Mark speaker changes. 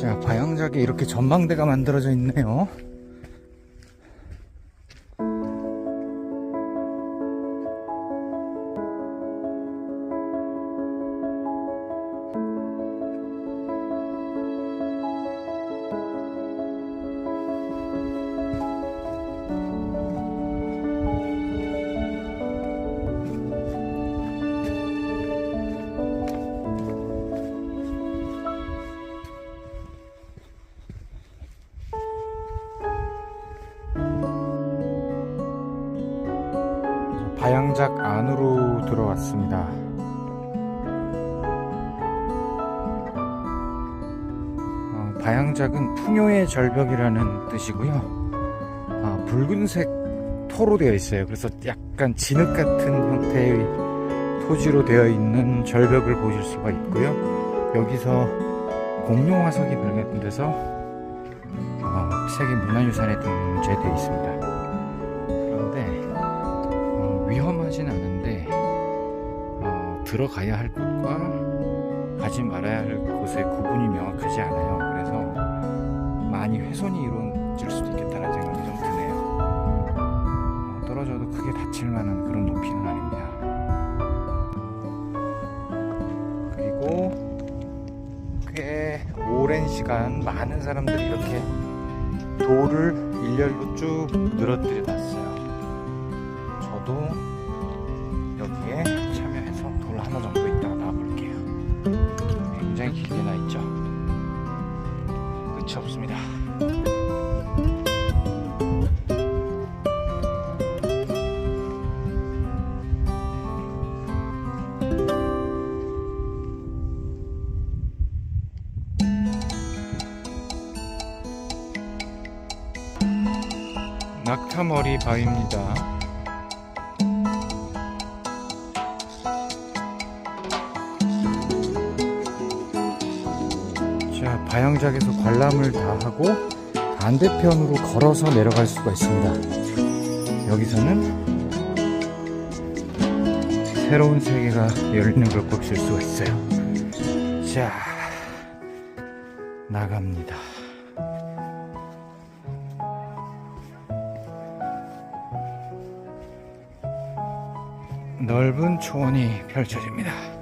Speaker 1: 자, 바양작에 이렇게 전망대가 만들어져 있네요. 바양작 안으로 들어왔습니다. 어, 바양작은 풍요의 절벽이라는 뜻이고요. 아, 붉은색 토로 되어 있어요. 그래서 약간 진흙 같은 형태의 토지로 되어 있는 절벽을 보실 수가 있고요. 여기서 공룡 화석이 발견돼서 어, 세계 문화유산에 등재되어 있습니다. 어, 위험하진 않은데 어, 들어가야 할 곳과 가지 말아야 할 곳의 구분이 명확하지 않아요. 그래서 많이 훼손이 이루어질 수도 있겠다는 생각이 좀 드네요. 어, 떨어져도 크게 다칠 만한 그런 높이는 아닙니다. 그리고 꽤 오랜 시간 많은 사람들이 이렇게 돌을 일렬로 쭉 늘어뜨려 놨어요. 저도 여기에 참여해서 돌 하나 정도 이따가 놔볼게요. 굉장히 길게 나 있죠. 끝이 없습니다. 낙타머리 바위입니다. 바양작에서 관람을 다 하고 반대편으로 걸어서 내려갈 수가 있습니다. 여기서는 새로운 세계가 열리는 걸 보실 수가 있어요. 자, 나갑니다. 넓은 초원이 펼쳐집니다.